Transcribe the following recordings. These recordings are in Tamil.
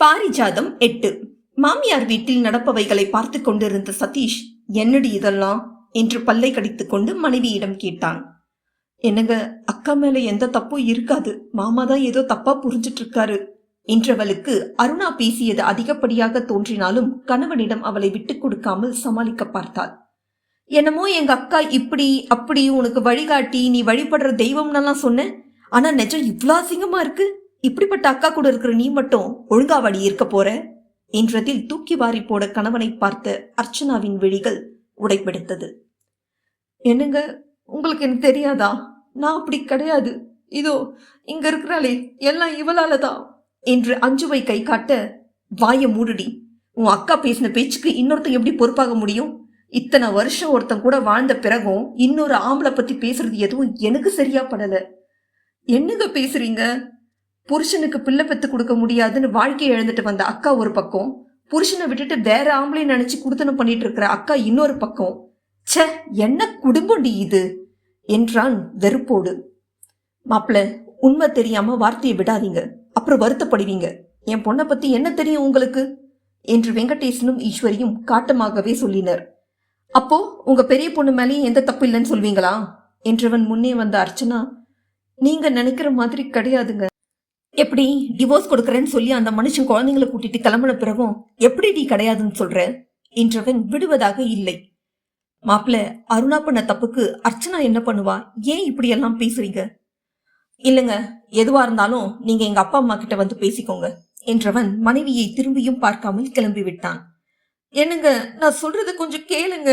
பாரிஜாதம் எட்டு. மாமியார் வீட்டில் நடப்பவைகளை பார்த்து கொண்டிருந்த சதீஷ் என்னடி இதெல்லாம்? என்று பல்லை கடித்துக் கொண்டு மனைவியிடம் கேட்டான். என்னங்க அக்கா மேல எந்த தப்பும் இருக்காது. மாமா தான் ஏதோ தப்பா புரிஞ்சிட்டு இருக்காரு என்றவளுக்கு அருணா பேசியது அதிகப்படியாக தோன்றினாலும் கணவனிடம் அவளை விட்டுக் கொடுக்காமல் சமாளிக்க பார்த்தாள். என்னமோ எங்க அக்கா இப்படி அப்படி உனக்கு வழிகாட்டி நீ வழிபடுற தெய்வம்னெல்லாம் சொன்ன. ஆனா நிஜம் இவ்வளோ அசிங்கமா இருக்கு. இப்படிப்பட்ட அக்கா கூட இருக்கிற நீ மட்டும் ஒழுங்கா வழி இருக்க போற? என்றதில் தூக்கி வாரி போட கணவனை பார்த்த அர்ச்சனாவின் விழிகள் உடைப்பெடுத்தது என்னங்க உங்களுக்கு எனக்கு தெரியாதா? நான் அப்படி கிடையாது. இதோ இங்க இருக்கிறாளே எல்லாம் இவளால தான் என்று அஞ்சுவை கை காட்ட வாய மூடுடி. உன் அக்கா பேசின பேச்சுக்கு இன்னொருத்தன் எப்படி பொறுப்பாக முடியும்? இத்தனை வருஷம் ஒருத்தன் கூட வாழ்ந்த பிறகும் இன்னொரு ஆம்பளை பத்தி பேசுறது எதுவும் எனக்கு சரியா படல. என்னங்க பேசுறீங்க? புருஷனுக்கு பிள்ளை பெத்து கொடுக்க முடியாதுன்னு வாழ்க்கையை இழந்துட்டு வந்த அக்கா ஒரு பக்கம் புருஷனை விட்டுட்டு வேற ஆம்பளையும் நினைச்சு குடுத்தனம் பண்ணிட்டு இருக்கிற அக்கா இன்னொரு பக்கம். ச்சே என்ன குடும்பம்டி இது? என்றான் வெறுப்போடு. மாப்பிள உண்மை தெரியாம வார்த்தையை விடாதீங்க. அப்புறம் வருத்தப்படுவீங்க. என் பொண்ணை பத்தி என்ன தெரியும் உங்களுக்கு? என்று வெங்கடேசனும் ஈஸ்வரியும் காட்டமாகவே சொல்லினர். அப்போ உங்க பெரிய பொண்ணு மேலேயும் எந்த தப்பு இல்லைன்னு சொல்வீங்களா? என்றவன் முன்னே வந்த அர்ச்சனா நீங்க நினைக்கிற மாதிரி கிடையாதுங்க. எப்படி டிவோர்ஸ் கொடுக்கறேன்னு சொல்லி அந்த மனுஷன் குழந்தைங்களை கூட்டிட்டு கிளம்பின பிறகும் எப்படி நீ கிடையாதுன்னு சொல்ற? என்றவன் விடுவதாக இல்லை. மாப்பிள்ள அருணா பண்ண தப்புக்கு அர்ச்சனா என்ன பண்ணுவா? ஏன் இப்படி எல்லாம் பேசுறீங்க? இல்லைங்க எதுவா இருந்தாலும் நீங்க எங்க அப்பா அம்மா கிட்ட வந்து பேசிக்கோங்க என்றவன் மனைவியை திரும்பியும் பார்க்காமல் கிளம்பி விட்டான். என்னங்க நான் சொல்றது கொஞ்சம் கேளுங்க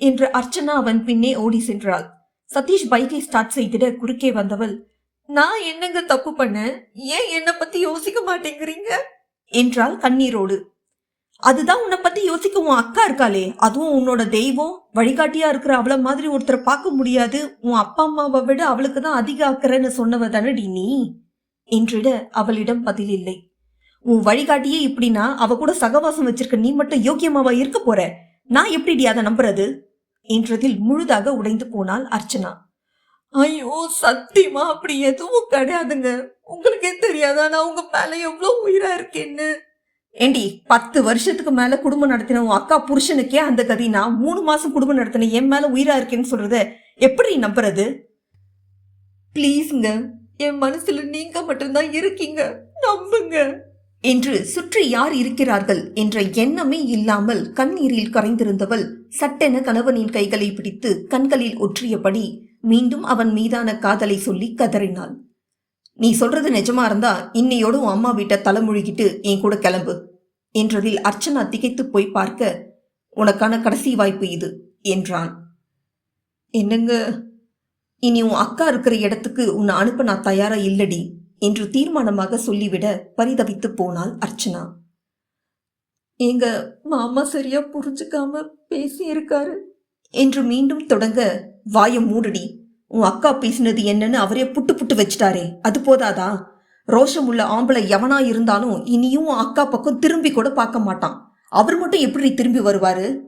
என்று அர்ச்சனா அவன் பின்னே ஓடி சென்றாள். சதீஷ் பைக்கை ஸ்டார்ட் செய்திட குறுக்கே வந்தவள் நான் என்னங்க தப்பு பண்ணேன்? ஏன் என்னை பத்தி யோசிக்க மாட்டேங்கிறீங்க? என்றாள் கண்ணீரோடு. அதுதான் உன்னை பத்தி யோசிக்க உன் அக்கா இருக்காளே. அதுவும் உன்னோட தெய்வம். வழிகாட்டியா இருக்கிற அவள மாதிரி ஒருத்தரை பார்க்க முடியாது. உன் அப்பா அம்மாவை விட அவளுக்கு தான் அதிக அக்கறைன்னு சொன்னவ தானடி நீ? என்றிட அவளிடம் பதில் இல்லை உன் வழிகாட்டியே இப்படின்னா அவ கூட சகவாசம் வச்சிருக்க நீ மட்டும் யோக்கியமாவா இருக்க போற? நான் எப்படிடி அதை நம்புறது? என்றதில் முழுதாக உடைந்து போனாள் அர்ச்சனா. ஐயோ சத்தியமா? அப்படி எதுவும் கிடையாதுங்க. உங்களுக்கே தெரியாதா? நான் உங்க மேல எவ்வளவு உயிரா இருக்கேன்னு. ஏண்டி பத்து வருஷத்துக்கு மேல குடும்பம் நடத்தின உன் அக்கா புருஷனுக்கே அந்த கதினா மூணு மாசம் குடும்பம் நடத்தின என் மேல உயிரா இருக்கேன்னு சொல்றத எப்படி நம்புறது? ப்ளீஸ்ங்க. என் மனசுல நீங்க மட்டும்தான் இருக்கீங்க. நம்புங்க. என்று சுற்றி யார் இருக்கிறார்கள் என்ற எண்ணமே இல்லாமல் கண்ணீரில் கரைந்திருந்தவள் சட்டென கணவனின் கைகளை பிடித்து கண்களில் ஒற்றியபடி மீண்டும் அவன் மீதான காதலை சொல்லி கதறினாள். நீ சொல்றது நிஜமா இருந்தா இன்னையோடு உன் அம்மா வீட்டை தலைமுழுகிட்டு என் கூட கிளம்பு என்றதில் அர்ச்சனா திகைத்து போய் பார்க்க உனக்கான கடைசி வாய்ப்பு இது என்றான். என்னங்க? இனி உன் அக்கா இருக்கிற இடத்துக்கு உன்னை அனுப்ப நான் தயாரா இல்லடி என்று தீர்மானமாக சொல்லிவிட பரிதவித்து போனாள் அர்ச்சனா. எங்க மாமா சரியா புரிஞ்சுக்காம பேசியிருக்காரு என்று மீண்டும் தொடங்க வாய மூடுடி. உன் அக்கா பேசினது என்னன்னு அவரே புட்டு புட்டு வச்சிட்டாரே. அது போதாதா? ரோஷம் உள்ள ஆம்பளை எவனா இருந்தாலும் இனியும் உன் அக்கா பக்கம் திரும்பி கூட பார்க்க மாட்டான். அவர் மட்டும் எப்படி திரும்பி வருவாரு?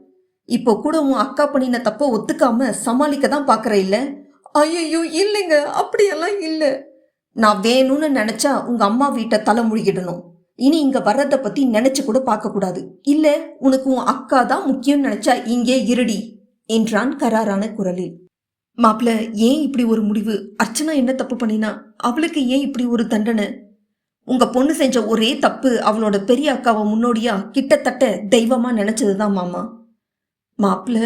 இப்போ கூட உன் அக்கா பண்ணின தப்ப ஒத்துக்காம சமாளிக்க தான் பாக்குற இல்ல? ஐயோ இல்லைங்க. அப்படியெல்லாம் இல்ல. நான் வேணும்னு நினைச்சா உங்க அம்மா வீட்டை தலை முழுகிடணும். இனி இங்க வர்றத பத்தி நினைச்சு கூட பார்க்க கூடாது. இல்ல உனக்கு உன் அக்கா தான் முக்கியம்னு நினைச்சா இங்கே இருடி என்றான் கராரான குரலில். மாப்பிள ஏன் இப்படி ஒரு முடிவு? அர்ச்சனா என்ன தப்பு பண்ணினா அவளுக்கு ஏன் இப்படி ஒரு தண்டனை? உங்க பொண்ணு செஞ்ச ஒரே தப்பு அவளோட பெரிய அக்காவை முன்னோடியா கிட்டத்தட்ட தெய்வமா நினைச்சதுதான் மாமா. மாப்பிள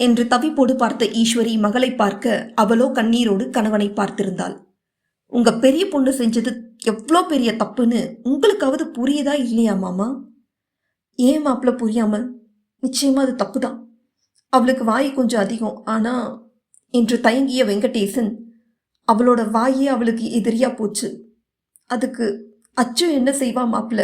என்று தவிப்போடு பார்த்த ஈஸ்வரி மகளை பார்க்க அவளோ கண்ணீரோடு கணவனை பார்த்திருந்தாள். உங்க பெரிய பொண்ணு செஞ்சது எவ்வளோ பெரிய தப்புன்னு உங்களுக்காவது புரியுதா இல்லையா மாமா? ஏன் மாப்பிள புரியாம? நிச்சயமா அது தப்பு தான் அவளுக்கு வாய் கொஞ்சம் அதிகம் ஆனா என்று தயங்கிய வெங்கடேசன் அவளோட வாயே அவளுக்கு எதிரியா போச்சு. அதுக்கு அச்சு என்ன செய்வா மாப்பிள்ள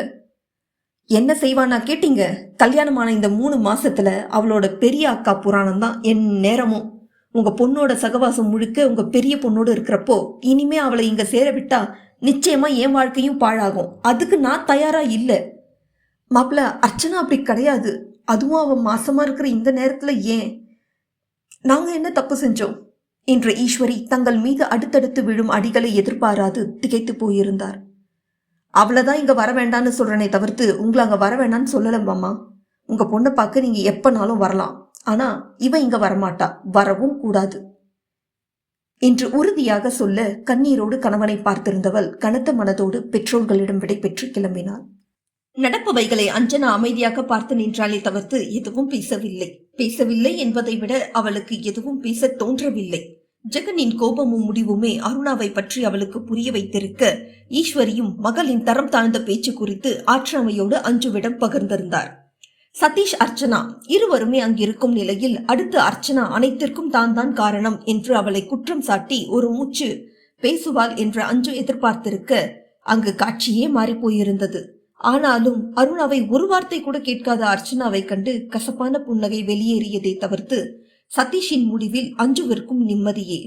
என்ன செய்வானா கேட்டீங்க? கல்யாணமான இந்த மூணு மாசத்துல அவளோட பெரிய அக்கா புராணம் தான் என் நேரமும். உங்க பொண்ணோட சகவாசம் முழுக்க உங்க பெரிய பொண்ணோடு இருக்கிறப்போ இனிமே அவளை இங்க சேர விட்டா நிச்சயமா என் வாழ்க்கையும் பாழாகும். அதுக்கு நான் தயாரா இல்லை. மாப்பிள்ள அர்ச்சனா அப்படி கிடையாது. அதுவும் அவன் மாசமா இருக்கிற இந்த நேரத்துல ஏன்? நாங்க என்ன தப்பு செஞ்சோம்? என்று ஈஸ்வரி தங்கள் மீது அடுத்தடுத்து விழும் அடிகளை எதிர்பாராது திகைத்து போயிருந்தார். அவ்வளோதான் தான் இங்க வர வேண்டான்னு சொல்றனே தவிர்த்து உங்களை அங்கே வர வேண்டாம்னு சொல்லலை மாமா. உங்கள் பொண்ணை பார்க்க நீங்கள் எப்போனாலும் வரலாம். ஆனால் இவன் இங்கே வரமாட்டா. வரவும் கூடாது. என்று உறுதியாக சொல்ல கண்ணீரோடு கணவனை பார்த்திருந்தவள் கனத்த மனதோடு பெற்றோர்களிடம் விடைபெற்று கிளம்பினாள். நடப்பவைகளை அஞ்சனா அமைதியாக பார்த்து நின்றாலே தவிர்த்து எதுவும் பேசவில்லை. பேசவில்லை என்பதை விட அவளுக்கு எதுவும் பேச தோன்றவில்லை. ஜெகனின் கோபமும் முடிவுமே அருணாவை பற்றி அவளுக்கு புரிய வைத்திருக்க ஈஸ்வரியும் மகளின் தரம் தாழ்ந்த பேச்சு குறித்து ஆற்றாமையோடு அஞ்சுவிடம் பகிர்ந்திருந்தார். சதீஷ் அர்ச்சனா இருவருமே அங்கிருக்கும் நிலையில் அடுத்து அர்ச்சனா அனைத்திற்கும் தான் தான் காரணம் என்று அவளை குற்றம் சாட்டி ஒரு மூச்சு பேசுவாள் என்று அஞ்சு எதிர்பார்த்திருக்க அங்கு காட்சியே மாறிப் போயிருந்தது. ஆனாலும் அருணாவை ஒரு வார்த்தை கூட கேட்காத அர்ச்சனாவை கண்டு கசப்பான புன்னகை வெளியேறியதை தவிர்த்து சதீஷின் முடிவில் அஞ்சுவிற்கும் நிம்மதியே.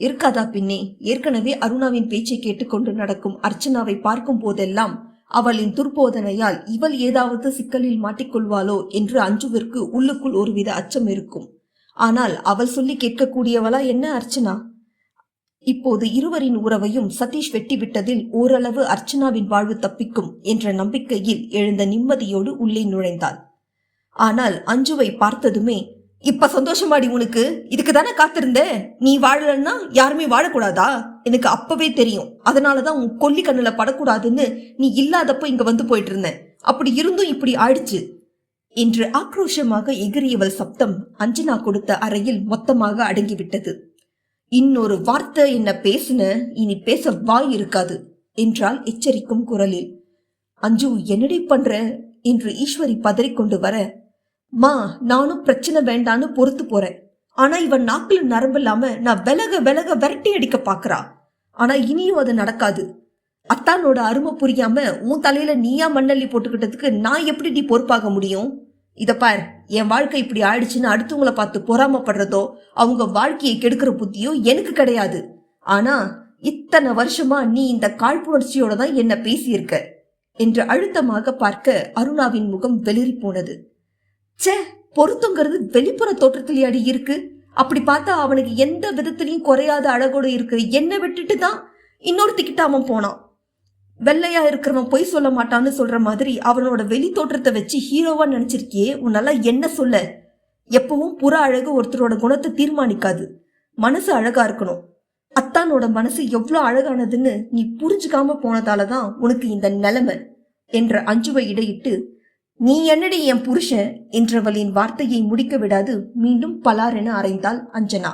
இருக்காதா பின்னே? ஏற்கனவே அருணாவின் பேச்சை கேட்டுக்கொண்டு நடக்கும் அர்ச்சனாவை பார்க்கும் போதெல்லாம் அவளின் துர்போதனையால் இவள் ஏதாவது சிக்கலில் மாட்டிக்கொள்வாளோ என்று அஞ்சுவிற்கு உள்ளுக்குள் ஒருவித அச்சம் இருக்கும். ஆனால் அவள் சொல்லி கேட்கக்கூடியவளா என்ன அர்ச்சனா? இப்போது இருவரின் உறவையும் சதீஷ் வெட்டிவிட்டதில் ஓரளவு அர்ச்சனாவின் வாழ்வு தப்பிக்கும் என்ற நம்பிக்கையில் எழுந்த நிம்மதியோடு உள்ளே நுழைந்தாள். ஆனால் அஞ்சுவை பார்த்ததுமே இப்ப சந்தோஷமாடி உனக்கு இதுக்கு தானே காத்திருந்த? நீ வாழலன்னா யாருமே வாழக்கூடாதா? எனக்கு அப்பவே தெரியும். அதனாலதான் உன் கொல்லி கண்ணுல படக்கூடாதுன்னு நீ இல்லாதப்ப இங்க வந்து போயிட்டு இருந்த அப்படி இருந்தும் இப்படி ஆயிடுச்சு. என்று ஆக்ரோஷமாக எகிரியவள் சப்தம் அஞ்சனா கொடுத்த அறையில் மொத்தமாக அடங்கிவிட்டது. இன்னொரு வார்த்தை என்ன பேசுன? இனி பேச வாய் இருக்காது என்றால் எச்சரிக்கும் குரலில். அஞ்சு என்னடி பண்ற? என்று ஈஸ்வரி பதறிக்கொண்டு வர மா நானும் பிரச்சனை வேண்டான்னு பொறுத்து போறேன். ஆனா இவன் நாக்குல நரம்பில்லாம நான் விலக விலக விரட்டி அடிக்க பாக்குறா. ஆனா இனியும் அது நடக்காது. அத்தானோட அருமை புரியாம உன் தலையில நீயா மண்ணள்ளி போட்டுக்கிட்டதுக்கு நான் எப்படி நீ பொறுப்பாக முடியும்? இத பார். என் வாழ்க்கை இப்படி ஆயிடுச்சுன்னு அடுத்தவங்கள பார்த்து பொறாமப்படுறதோ அவங்க வாழ்க்கையை கெடுக்கிற புத்தியோ எனக்கு கிடையாது. ஆனா இத்தனை வருஷமா நீ இந்த காழ்ப்புணர்ச்சியோட தான் என்ன பேசியிருக்க என்று அழுத்தமாக பார்க்க அருணாவின் முகம் வெளிரி போனது. ச்சே பொருத்தங்கிறது வெளிப்புற தோற்றத்திலேயாடி இருக்கு. அப்படி பார்த்தா அவனுக்கு எந்த விதத்திலையும் குறையாத அழகோடு இருக்கு என்ன விட்டுட்டு தான் இன்னொருத்திக்கிட்ட அவன் போனான். வெள்ளையா இருக்கிறவன் பொய் சொல்ல மாட்டான்னு சொல்ற மாதிரி அவனோட வெளி தோற்றத்தை வச்சு ஹீரோவா நினைச்சிருக்கியே உன்னால என்ன சொல்ல? எப்பவும் புற அழகு ஒருத்தரோட குணத்தை தீர்மானிக்காது. மனசு அழகா இருக்கணும். அத்தானோட மனசு எவ்வளோ அழகானதுன்னு நீ புரிஞ்சுக்காம போனதால தான் உனக்கு இந்த நிலைமை என்ற அஞ்சுவை இடையிட்டு நீ என்னடி என் புருஷன்? என்றவளின் வார்த்தையை முடிக்க விடாது மீண்டும் பலார் என அறைந்தாள் அஞ்சனா.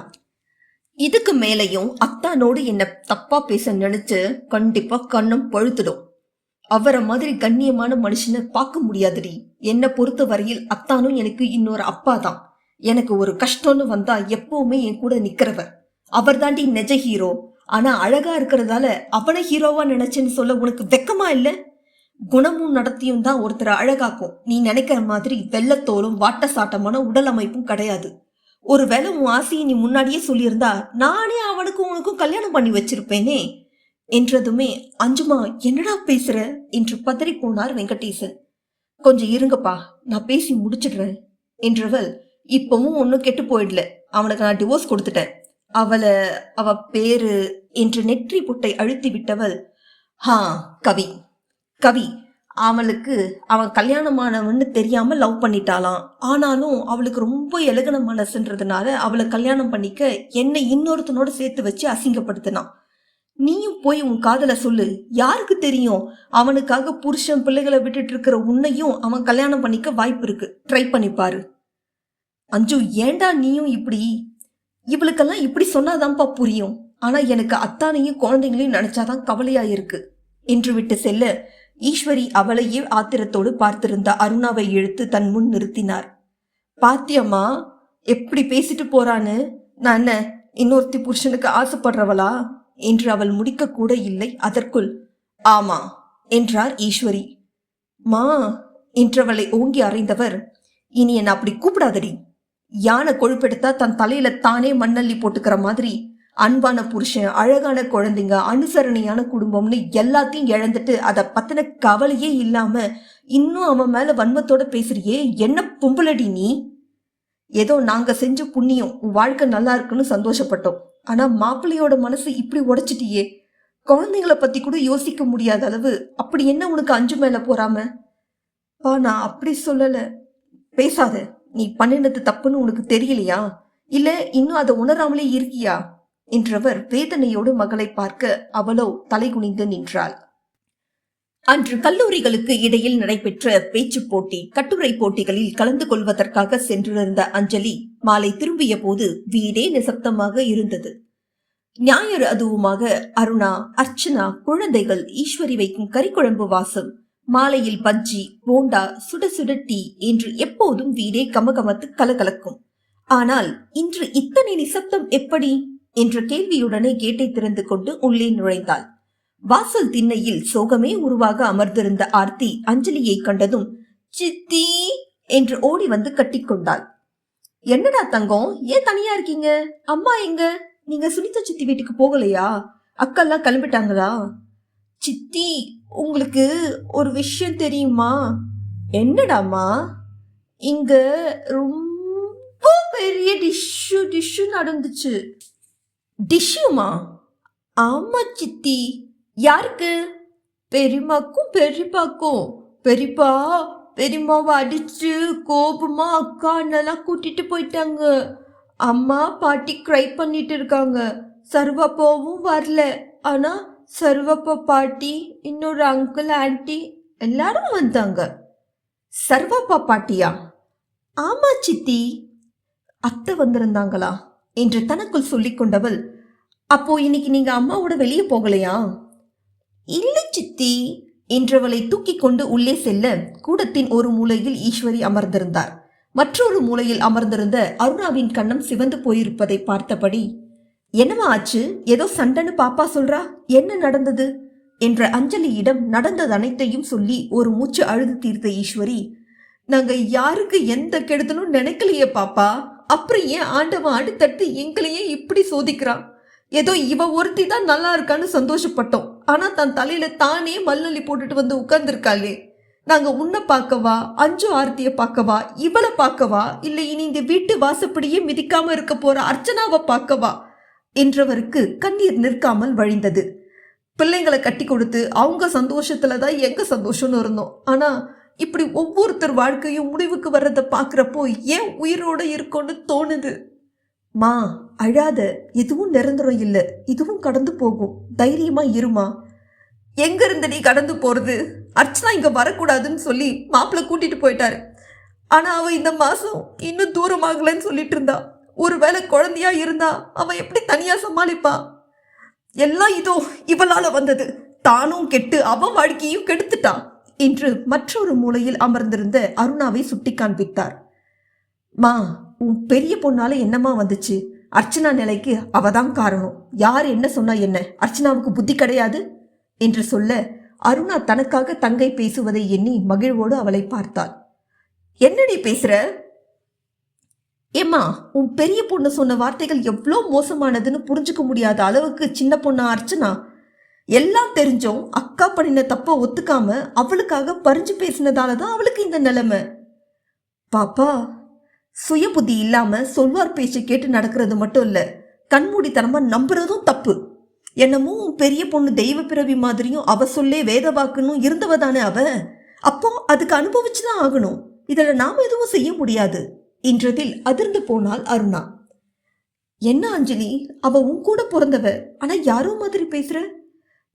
இதுக்கு மேலையும் அத்தானோடு என்ன தப்பா பேச நினைச்சு கண்டிப்பா கண்ணம் பழுத்துடும். அவரை மாதிரி கண்ணியமான மனுஷனை பார்க்க முடியாதுடி. என்னை பொறுத்த வரையில் அத்தானும் எனக்கு இன்னொரு அப்பா தான் எனக்கு ஒரு கஷ்டம்னு வந்தா எப்பவுமே என் கூட நிக்கிறவர். அவர் தாண்டி நெஜ ஹீரோ. ஆனா அழகா இருக்கிறதால அவனை ஹீரோவா நினைச்சேன்னு சொல்ல உனக்கு வெக்கமா இல்ல? குணமும் நடத்தியும் தான் ஒருத்தரை அழகாக்கும். நீ நினைக்கிற மாதிரி வெள்ளத்தோலும் வாட்ட சாட்டமான உடல் அமைப்பும் கிடையாது. ஒருவேளை உன் ஆசையை நீ முன்னாடியே சொல்லியிருந்தா நானே அவனுக்கும் உனக்கும் கல்யாணம் பண்ணி வச்சிருப்பேனே என்றதுமே அஞ்சுமா என்னடா பேசுற? என்று பதறி போனார் வெங்கடேசன். கொஞ்சம் இருங்கப்பா நான் பேசி முடிச்சிடுறேன் என்றவள் இப்பவும் ஒன்றும் கெட்டு போயிடல. அவனுக்கு நான் டிவோர்ஸ் கொடுத்துட்டேன். அவளை அவ பேரு என்று நெற்றி புட்டை அழுத்தி விட்டவள் ஹா கவி கவி அவளுக்கு அவன் கல்யாணமானவன்னு தெரியாம லவ் பண்ணிட்டாளாம். ஆனாலும் அவளுக்கு ரொம்ப எலகன மனசுன்றதுனால அவளை கல்யாணம் பண்ணிக்க என்னை இன்னொருத்தனோட சேர்த்து வச்சு அசிங்கப்படுத்தினான். நீயும் போய் உன் காதல சொல்லு. யாருக்கு தெரியும்? அவனுக்காக புருஷன் பிள்ளைகளை விட்டுட்டு இருக்கிற உன்னையும் அவன் கல்யாணம் பண்ணிக்க வாய்ப்பு இருக்கு. ட்ரை பண்ணிப்பாரு அஞ்சு ஏண்டா நீயும் இப்படி? இவளுக்கெல்லாம் இப்படி சொன்னாதான்ப்பா புரியும். ஆனா எனக்கு அத்தானையும் குழந்தைங்களையும் நினைச்சாதான் கவலையா இருக்கு. என்று விட்டு செல்ல ஈஸ்வரி அவளையே ஆத்திரத்தோடு பார்த்திருந்த அருணாவை இழுத்து தன் முன் நிறுத்தினார். பாத்தியம்மா எப்படி பேசிட்டு போறான்னு? நான் என்ன இன்னொருத்தி புருஷனுக்கு ஆசைப்படுறவளா? என்று அவள் முடிக்க கூட இல்லை அதற்குள். ஆமா என்றார் ஈஸ்வரி. மா என்றவளை ஓங்கி அறைந்தவர். இனி என்னை அப்படி கூப்பிடாதடி. யானை கொழுப்பெடுத்தா தன் தலையில தானே மண்ணள்ளி போட்டுக்கிற மாதிரி அன்பான புருஷன் அழகான குழந்தைங்க அனுசரணையான குடும்பம்னு எல்லாத்தையும் இழந்துட்டு அதை பத்தின கவலையே இல்லாம இன்னும் அவன் மேல வன்மத்தோட பேசுறியே? என்ன பொம்பளடி நீ? ஏதோ நாங்க செஞ்ச புண்ணியம் உன் வாழ்க்கை நல்லா இருக்குன்னு சந்தோஷப்பட்டோம். ஆனா மாப்பிள்ளையோட மனசு இப்படி உடைச்சிட்டியே. குழந்தைங்கள பத்தி கூட யோசிக்க முடியாத அளவு அப்படி என்ன உனக்கு அஞ்சு மேல போறாம? பா நான் அப்படி சொல்லல. பேசாத. நீ பண்ணினது தப்புன்னு உனக்கு தெரியலையா? இல்ல இன்னும் அதை உணராமலே இருக்கியா? என்றவர் வேதனையோடு மகளை பார்க்க அவளோ தலைகுனிந்து நின்றாள். அன்று கல்லூரிகளுக்கு இடையில் நடைபெற்ற பேச்சுப் போட்டி கட்டுரை போட்டிகளில் கலந்து கொள்வதற்காக சென்றிருந்த அஞ்சலி மாலை திரும்பிய போது வீடே நிசப்தமாக இருந்தது. ஞாயிறு அதுவுமாக அருணா அர்ச்சனா குழந்தைகள் ஈஸ்வரி வைக்கும் கறிக்குழம்பு வாசம் மாலையில் பஜ்ஜி போண்டா சுட சுட டீ என்று எப்போதும் வீடே கமகமத்து கலகலக்கும். ஆனால் இன்று இத்தனை நிசப்தம் எப்படி? என்ற கேள்வியுடனே கேட்டை திறந்து கொண்டு உள்ளே நுழைந்தாள். வாசல் திண்ணையில் சோகமே உருவாக அமர்ந்திருந்த ஆர்த்தி அஞ்சலியை கண்டதும் சித்தி என்று ஓடி வந்து கட்டிக்கொண்டாள் என்னடா தங்கம் ஏன் தனியா இருக்கீங்க? அம்மா எங்க? நீங்க சுனிதா சித்தி வீட்டுக்கு போகலையா? அக்கெல்லாம் கிளம்பிட்டாங்களா? சித்தி உங்களுக்கு ஒரு விஷயம் தெரியுமா? என்னடாமா இங்க ரொம்ப பெரிய டிஷ்ஷு டிஷ்ஷு நடந்துச்சு. டிஷ்ஷுமா? ஆமா சித்தி. யாருக்கு? பெரியம்மாக்கும் பெரியப்பாக்கும் பெரியப்பா பெரியம்மாவை அடிச்சு கோபமா அக்கா அண்ணெல்லாம் கூட்டிட்டு போயிட்டாங்க. அம்மா பாட்டி க்ரை பண்ணிட்டு இருக்காங்க. சர்வப்பாவும் வரல. ஆனா சர்வப்பா பாட்டி இன்னொரு அங்கிள் ஆன்டி எல்லாரும் வந்தாங்க. சர்வப்பா பாட்டியா? ஆமா சித்தி. அத்தை வந்திருந்தாங்களா? என்று தனக்குள் சொல்லிக் கொண்டவள் அப்போ இன்னைக்கு நீங்க அம்மாவோட வெளியே போகலையா? இல்லை சித்தி என்றவளை தூக்கி கொண்டு உள்ளே செல்ல கூடத்தின் ஒரு மூலையில் ஈஸ்வரி அமர்ந்திருந்தார். மற்றொரு மூலையில் அமர்ந்திருந்த அருணாவின் கண்ணம் சிவந்து போயிருப்பதை பார்த்தபடி என்னவா ஆச்சு? ஏதோ சண்டைன்னு பாப்பா சொல்றா? என்ன நடந்தது? என்ற அஞ்சலியிடம் நடந்தது அனைத்தையும் சொல்லி ஒரு மூச்சு அழுது தீர்த்த ஈஸ்வரி நாங்க யாருக்கு எந்த கெடுதலும் நினைக்கலையே பாப்பா. அப்புறம் ஏன் ஆண்டவன் அடுத்தடுத்து எங்களையே இப்படி சோதிக்கிறான்? ஏதோ இவ ஒருத்தி தான் நல்லா இருக்கான்னு சந்தோஷப்பட்டோம். ஆனா தன் தலையில தானே மல்லி போட்டுட்டு வந்து உட்கார்ந்துருக்காளே. நாங்க உன்னை பார்க்கவா? அஞ்சு ஆர்த்திய பார்க்கவா? இவளை பார்க்கவா? இல்ல இனி இந்த வீட்டு வாசப்படியே மிதிக்காம இருக்க போற அர்ச்சனாவை பார்க்கவா? என்றவருக்கு கண்ணீர் நிற்காமல் வழிந்தது. பிள்ளைங்களை கட்டி கொடுத்து அவங்க சந்தோஷத்துல தான் எங்க சந்தோஷம்னு இருந்தோம். ஆனா இப்படி ஒவ்வொருத்தர் வாழ்க்கையும் முடிவுக்கு வர்றதை பார்க்குறப்போ ஏன் உயிரோட இருக்கோன்னு தோணுது. மா அழாத. எதுவும் நிரந்தரம் இல்லை. இதுவும் கடந்து போகும். தைரியமா இருமா. எங்க இருந்து நீ கடந்து போறது? அர்ச்சனா இங்க வரக்கூடாதுன்னு சொல்லி மாப்பிள்ளை கூட்டிட்டு போயிட்டாரு. ஆனா அவ இந்த மாசம் இன்னும் தூரமாகலன்னு சொல்லிட்டு இருந்தா. ஒருவேளை குழந்தையா இருந்தா அவ எப்படி தனியா சமாளிப்பா? எல்லாம் இதோ இவளால வந்தது. தானும் கெட்டு அவன் வாழ்க்கையும் கெடுத்துட்டான். என்று மற்றொரு மூலையில் அமர்ந்திருந்த அருணாவை சுட்டி காண்பித்தார் மா உன் பெரிய பொண்ணால என்னம்மா வந்துச்சு? அர்ச்சனா நிலைக்கு அவதான் காரணம். யார் என்ன சொன்னா என்ன? அர்ச்சனாவுக்கு புத்தி கிடையாது? என்று சொல்ல அருணா தனக்காக தங்கை பேசுவதை எண்ணி மகிழ்வோடு அவளை பார்த்தாள். என்னடி பேசுற? ஏம்மா உன் பெரிய பொண்ணு சொன்ன வார்த்தைகள் எவ்வளோ மோசமானதுன்னு புரிஞ்சுக்க முடியாத அளவுக்கு சின்ன பொண்ணா அர்ச்சனா? எல்லாம் தெரிஞ்சும் அக்கா பண்ணின தப்ப ஒத்துக்காம அவளுக்காக பறிஞ்சு பேசினதால தான் அவளுக்கு இந்த நிலைமை. பாப்பா சுய புத்தி இல்லாம சொல்வார் பேச்சு கேட்டு நடக்கிறது மட்டும் இல்ல கண்மூடித்தனமா நம்புறதும் தப்பு. என்னமோ உன் பெரிய பொண்ணு தெய்வ பிறவி மாதிரியும் அவ சொல்லே வேத வாக்குன்னு இருந்தவ தானே அவ? அப்போ அதுக்கு அனுபவிச்சுதான் ஆகணும். இதில் நாம் எதுவும் செய்ய முடியாது. என்றதில் அதிர்ந்து போனாள் அருணா. என்ன அஞ்சலி? அவ உன் கூட பிறந்தவ. ஆனா யாரோ மாதிரி பேசுற?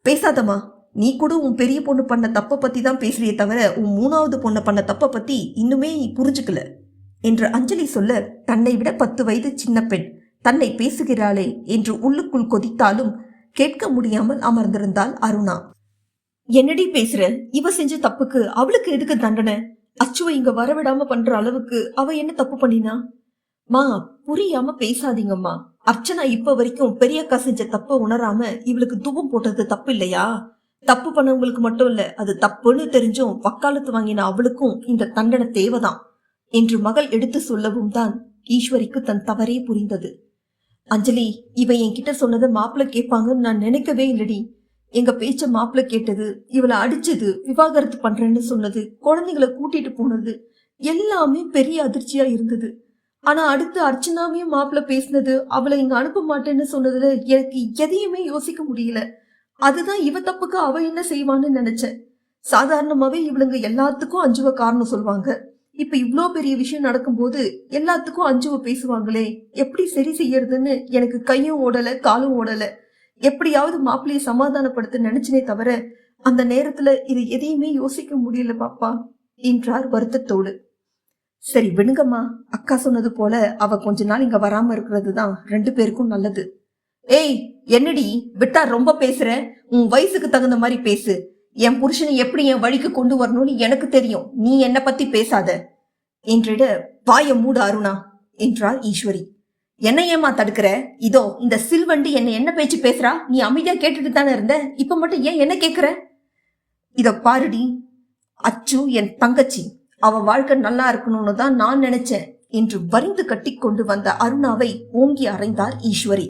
பேசாதம்மா. நீ கூட உன் பெரிய பொண்ணு பண்ண தப்பை பற்றி தான் பேசுறியே தவிர உன் மூணாவது பொண்ணை பண்ண தப்பை பற்றி இன்னுமே நீ புரிஞ்சுக்கல என்று அஞ்சலி சொல்ல தன்னை விட பத்து வயது சின்ன பெண். தன்னை பேசுகிறாளே என்று உள்ளுக்குள் கொதித்தாலும் கேட்க முடியாமல் அமர்ந்திருந்தாள் அருணா. என்னடி பேசுற? இவ செஞ்ச தப்புக்கு அவளுக்கு எதுக்கு தண்டனை? அச்சுவை இங்க வரவிடாம பண்ற அளவுக்கு அவ என்ன தப்பு பண்ணினா? மா புரியாம பேசாதீங்கம்மா. அர்ச்சனா இப்ப வரைக்கும் பெரியக்கா செஞ்ச தப்ப உணராம இவளுக்கு தூபம் போட்டது தப்பு இல்லையா? தப்பு பண்ணவங்களுக்கு மட்டும் இல்ல அது தப்புன்னு தெரிஞ்சும் வக்காலத்து வாங்கின அவளுக்கும் இந்த தண்டனை தேவைதான் என்று மகள் எடுத்து சொல்லவும் தான் ஈஸ்வரிக்கு தன் தவறே புரிந்தது. அஞ்சலி இவ என்கிட்ட சொன்னதை மாப்பிள்ள கேட்பாங்கன்னு நான் நினைக்கவே இல்லடி. எங்க பேச்ச மாப்பிள்ள கேட்டது இவளை அடிச்சது விவாகரத்து பண்றேன்னு சொன்னது குழந்தைங்களை கூட்டிட்டு போனது எல்லாமே பெரிய அதிர்ச்சியா இருந்தது. ஆனா அடுத்து அர்ச்சனாவையும் மாப்பிள்ள பேசினது அவளை இங்க அனுப்ப மாட்டேன்னு சொன்னதுல எனக்கு எதையுமே யோசிக்க முடியல. அதுதான் இவ தப்புக்கு அவ என்ன செய்வான்னு நினைச்சேன். சாதாரணமாவே இவளுங்க எல்லாத்துக்கும் அஞ்சுவ காரணம் சொல்லுவாங்க இப்ப இவ்வளோ பெரிய விஷயம் நடக்கும்போது எல்லாத்துக்கும் அஞ்சுவ பேசுவாங்களே எப்படி சரி செய்யறதுன்னு எனக்கு கையும் ஓடல காலும் ஓடல. எப்படியாவது மாப்பிள்ளைய சமாதானப்படுத்த நினைச்சனே தவிர அந்த நேரத்துல இது எதையுமே யோசிக்க முடியல பாப்பா என்றார் வருத்தத்தோடு. சரி விடுங்கம்மா. அக்கா சொன்னது போல அவ கொஞ்ச நாள் இங்க வராம இருக்கிறது தான் ரெண்டு பேருக்கும் நல்லது. ஏய் என்னடி விட்டா ரொம்ப பேசுற? உன் வயசுக்கு தகுந்த மாதிரி பேசு. என் புருஷனை எப்படி என் வழிக்கு கொண்டு வரணும்னு எனக்கு தெரியும். நீ என்ன பத்தி பேசாத. என்றிட வாய மூடு அருணா என்றாள் ஈஸ்வரி. என்ன ஏமா தடுக்கிற? இதோ இந்த சில்வண்டி என்ன என்ன பேச்சு பேசுறா? நீ அமைதியா கேட்டுட்டு தானே இருந்த? இப்ப மட்டும் ஏன் என்ன கேக்குற? இத பாருடி அச்சு என் தங்கச்சி. அவ வாழ்க்கை நல்லா இருக்கணும்னு தான் நான் நினைச்சேன் என்று வரிந்து கட்டி கொண்டு வந்த அருணாவை ஓங்கி அறைந்தார் ஈஸ்வரி.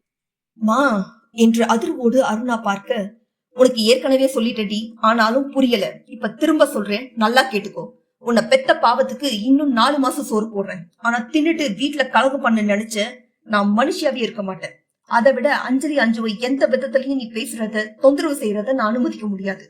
மா என்று அதிர்வோடு அருணா பார்க்க உனக்கு ஏற்கனவே சொல்லிட்டடி ஆனாலும் புரியல. இப்ப திரும்ப சொல்றேன் நல்லா கேட்டுக்கோ. உன்னை பெத்த பாவத்துக்கு இன்னும் நாலு மாசம் சோறு போடுறேன். ஆனா தின்னுட்டு வீட்டுல கலகு பண்ண நினைச்ச நான் மனுஷியாவே இருக்க மாட்டேன். அதை விட அஞ்சலி அஞ்சுவை எந்த விதத்திலையும் நீ பேசுறத தொந்தரவு செய்யறத நான் அனுமதிக்க முடியாது.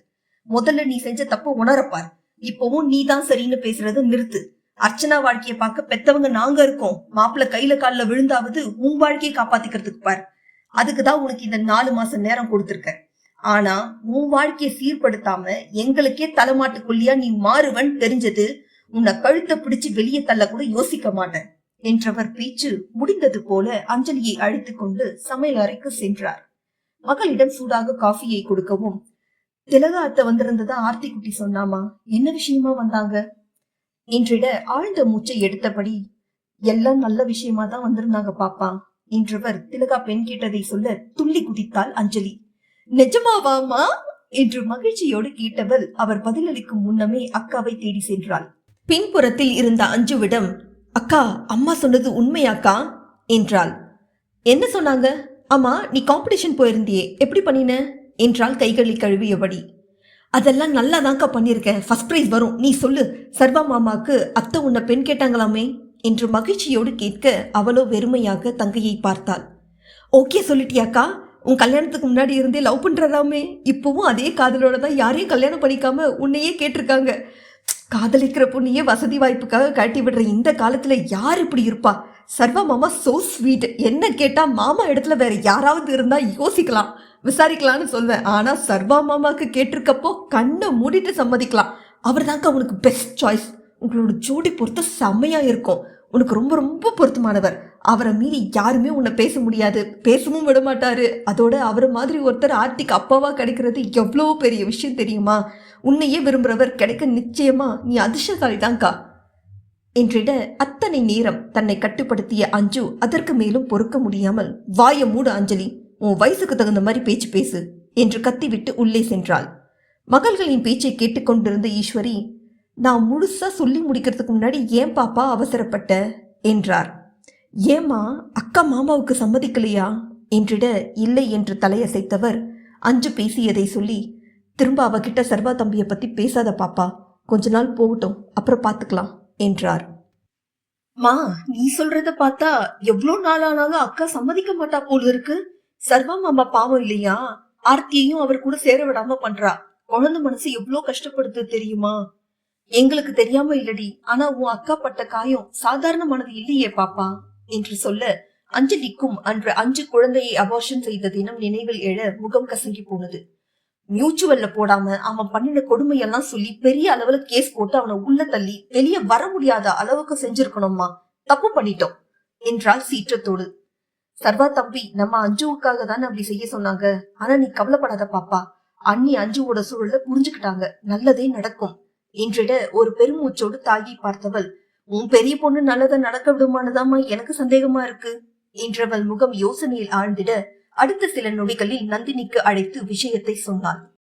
முதல்ல நீ செஞ்ச தப்பு உணரப்பார் இப்பவும் நீ தான் சரின்னு பேசுறத நிறுத்து. அர்ச்சனா வாழ்க்கைய பார்க்க பெத்தவங்க நாங்க இருக்கோம். மாப்பிள்ள கையில கால்ல விழுந்தாவது உன் வாழ்க்கையை காப்பாத்திக்கிறதுக்கு பார். அதுக்குதான் உனக்கு இந்த நாலு மாசம் நேரம் கொடுத்துருக்க ஆனா உன் வாழ்க்கையை சீர்படுத்தாம எங்களுக்கே தலைமாட்டுக்குள்ளியா நீ மாறுவன் தெரிஞ்சது உன்னை கழுத்தை பிடிச்சு வெளியே தள்ள கூட யோசிக்க மாட்டேன். என்றவர் பேச்சு முடிந்தது போல அஞ்சலியை அழைத்துக் கொண்டு சமையல் அறைக்கு சென்றார். மகளிடம் சூடாக காஃபியை கொடுக்கவும் திலகா அத்தை வந்திருந்ததா ஆர்த்தி குட்டி சொன்னாமா? என்ன விஷயமா வந்தாங்க? என்றிட ஆழ்ந்த மூச்சை எடுத்தபடி எல்லாம் நல்ல விஷயமா தான் வந்திருந்தாங்க பாப்பா. என்றவர் திலகா பெண் கேட்டதை சொல்ல துள்ளி குதித்தாள் அஞ்சலி. நிஜமாவாமா என்று மகிழ்ச்சியோடு கேட்டவள் அவர் பதிலளிக்கும் முன்னமே அக்காவை தேடி சென்றாள். பின்புறத்தில் இருந்த அஞ்சுவிடம் அக்கா அம்மா சொன்னது உண்மையாக்கா? என்றாள். என்ன சொன்னாங்க? அம்மா நீ காம்படிஷன் போயிருந்தியே எப்படி பண்ணின? என்றாள் கைகளை கழுவியபடி. அதெல்லாம் நல்லா தான்க்கா பண்ணியிருக்கேன் ஃபர்ஸ்ட் ப்ரைஸ் வரும். நீ சொல்லு. சர்வா மாமாக்கு அத்தை உன்னை பெண் கேட்டாங்களாமே? என்று மகிழ்ச்சியோடு கேட்க அவளோ வெறுமையாக தங்கையை பார்த்தாள். ஓகே சொல்லிட்டியாக்கா. உன் கல்யாணத்துக்கு முன்னாடி இருந்தே லவ் பண்ணுறதாமே இப்போவும் அதே காதலோட தான் யாரையும் கல்யாணம் பண்ணிக்காம உன்னையே கேட்டிருக்காங்க. காதலிக்கிற பொண்ணையே வசதி வாய்ப்புக்காக காட்டி விடுற இந்த காலத்தில் யார் இப்படி இருப்பா? சர்வா மாமா சோ ஸ்வீட் என்ன கேட்டால் மாமா இடத்துல வேற யாராவது இருந்தால் யோசிக்கலாம். விசாரிக்கலாம்னு சொல்வேன். ஆனால் சர்வா மாமாவுக்கு கேட்டிருக்கப்போ கண்ணை மூடிட்டு சம்மதிக்கலாம். அவர் தாங்க உனக்கு பெஸ்ட் சாய்ஸ் உங்களோட ஜோடி பொறுத்த செம்மையாக இருக்கும். உனக்கு ரொம்ப ரொம்ப பொருத்தமானவர். அவரை மீறி யாருமே உன்னை பேச முடியாது. பேசவும் விட மாட்டாரு. அதோட அவரை மாதிரி ஒருத்தர் ஆர்த்திக்கு அப்பாவா கிடைக்கிறது எவ்வளோ பெரிய விஷயம் தெரியுமா? உன்னையே விரும்புறவர் கிடைக்க நிச்சயமா நீ அதிர்ஷ்டசாலி தான்க்கா என்றிட அத்தனை நேரம் தன்னை கட்டுப்படுத்திய அஞ்சு அதற்கு மேலும் பொறுக்க முடியாமல் வாய மூடு அஞ்சலி உன் வயசுக்கு தகுந்த மாதிரி பேச்சு பேசு என்று கத்திவிட்டு உள்ளே சென்றாள். மகள்களின் பேச்சை கேட்டுக்கொண்டிருந்த ஈஸ்வரி நான் முழுசா சொல்லி முடிக்கிறதுக்கு முன்னாடி ஏன் பாப்பா அவசரப்பட்ட? என்றார். ஏம்மா அக்கா மாமாவுக்கு சம்மதிக்கலையா? என்றிட இல்லை என்று தலையசைத்தவர் அஞ்சு பேசியதை சொல்லி திரும்ப அவகிட்ட சர்வா தம்பியை பத்தி பேசாத பாப்பா கொஞ்ச நாள் போகட்டும் அப்புறம் பார்த்துக்கலாம் என்றார். மா நீ சொல்றத பார்த்தா எவ்வளவு நாள் ஆனாலும் அக்கா சம்மதிக்க மாட்டா போல இருக்கு. சர்வா மாமா பாவம் இல்லையா? ஆர்த்தியையும் அவர் கூட சேர விடாம பண்றா. குழந்தை மனசு எவ்வளவு கஷ்டப்படுது தெரியுமா? எங்களுக்கு தெரியாம இல்லடி. ஆனா உன் அக்கா பட்ட காயம் சாதாரணமானது இல்லையே பாப்பா என்று சொல்ல அஞ்சலிக்கும் அன்று அஞ்சு குழந்தையை அபார்ஷன் செய்த தினம் நினைவில் எழ முகம் கசங்கி போனது. மியூச்சுவல்ல போடாம அவன் பண்ணின கொடுமையெல்லாம் சொல்லி பெரிய அளவுல கேஸ் போட்டு அவனை உள்ள தள்ளி வெளியே வர முடியாத அளவுக்கு செஞ்சிருக்கணும்மா. தப்பு பண்ணிட்டோம் என்றாள் சீற்றத்தோடு. சர்வா தம்பி நம்ம அஞ்சுவுக்காக தானே அப்படி செய்ய சொன்னாங்க. ஆனா நீ கவலைப்படாத பாப்பா. அண்ணி அஞ்சுவோட சூழல புரிஞ்சுக்கிட்டாங்க. நல்லதே நடக்கும் என்றிட ஒரு பெருமூச்சோடு தாயை பார்த்தவள் உன் பெரிய பொண்ணு நல்லதை நடக்க விடுமானதாமா எனக்கு சந்தேகமா இருக்கு? என்றவள் முகம் யோசனையில் ஆழ்ந்திட அடுத்த சில நொடிகளில் நந்தினிக்கு அழைத்து விஷயத்தை சொன்னாள்.